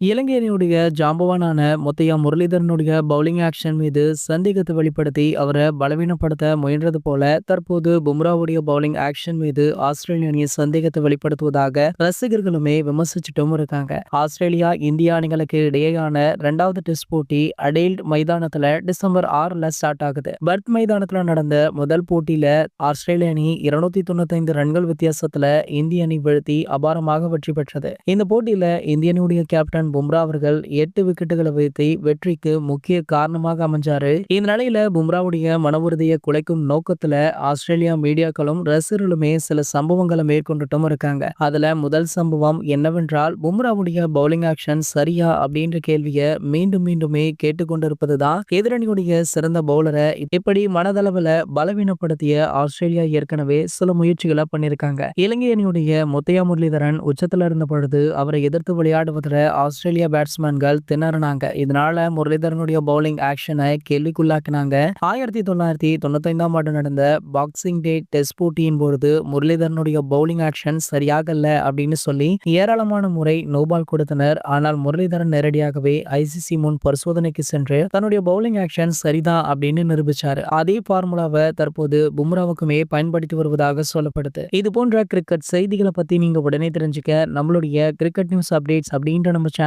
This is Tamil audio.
இலங்கை அணியுடைய ஜாம்பவானான முத்தையா முரளிதரனுடைய பவுலிங் ஆக்ஷன் மீது சந்தேகத்தை வெளிப்படுத்தி அவரை பலவீனப்படுத்த முயன்றது போல தற்போது பும்ராவுடைய பவுலிங் ஆக்ஷன் மீது ஆஸ்திரேலிய அணி சந்தேகத்தை வெளிப்படுத்துவதாக ரசிகர்களுமே விமர்சிச்சுட்டும் இருக்காங்க. ஆஸ்திரேலியா இந்தியா அணிகளுக்கு இடையேயான இரண்டாவது டெஸ்ட் போட்டி அடேல்ட் மைதானத்துல டிசம்பர் ஆறுல ஸ்டார்ட் ஆகுது. பர்த் மைதானத்துல நடந்த முதல் போட்டியில ஆஸ்திரேலிய அணி இருநூத்தி தொண்ணூத்தி ஐந்து ரன்கள் வித்தியாசத்துல இந்திய அணி வீழ்த்தி அபாரமாக வெற்றி பெற்றது. இந்த போட்டியில இந்திய அணியுடைய கேப்டன் பும்ரா அவர்கள் எட்டு விக்கெட்டுகளை வீழ்த்தி வெற்றிக்கு முக்கிய காரணமாக அமைஞ்சாரு. இந்த நிலையில பும்ராவுடைய மன உறுதியை குலைக்கும் நோக்கத்துல ஆஸ்திரேலியா மீடியாக்களும் ரசிகர்களுமே சில சம்பவங்களை மேற்கொண்டுட்டும் இருக்காங்க. அதுல முதல் சம்பவம் என்னவென்றால் பும்ராவுடைய பவுலிங் ஆக்ஷன் சரியா அப்படின்ற கேள்வியை மீண்டும் மீண்டுமே கேட்டுக்கொண்டிருப்பதுதான் எதிரணியுடைய சிறந்த பவுலரை இப்படி மனதளவுல பலவீனப்படுத்திய ஆஸ்திரேலியா ஏற்கனவே சில முயற்சிகளை பண்ணியிருக்காங்க. இலங்கை அணியுடைய முத்தையா முரளிதரன் உச்சத்துல இருந்த பொழுது அவரை எதிர்த்து விளையாடுவதில் ஆஸ்திரேலியா பேட்ஸ்மேன்கள் திணறினாங்க. இதனால முரளிதரனுடைய பவுலிங் ஆக்ஷனை கேள்விக்குள்ளாக்கினாங்க. ஆயிரத்தி தொள்ளாயிரத்தி தொண்ணூத்தைந்தாம் ஆண்டு நடந்த பாக்ஸிங் டே டெஸ்ட் போட்டியின் பொழுது முரளிதரனுடைய பவுலிங் ஆக்ஷன் சரியாகல அப்படின்னு சொல்லி ஏராளமான முறை நோபால் கொடுத்தனர். ஆனால் முரளிதரன் நேரடியாகவே ஐசிசி முன் பரிசோதனைக்கு சென்று தன்னுடைய பவுலிங் ஆக்ஷன் சரிதான் அப்படின்னு நிரூபிச்சாரு. அதே பார்முலாவை தற்போது பும்ராவுக்குமே பயன்படுத்தி வருவதாக சொல்லப்படுது. இது போன்ற கிரிக்கெட் செய்திகளை பத்தி நீங்க உடனே தெரிஞ்சுக்க நம்மளுடைய கிரிக்கெட் நியூஸ் அப்டேட்ஸ் அப்படின்ற நம்ம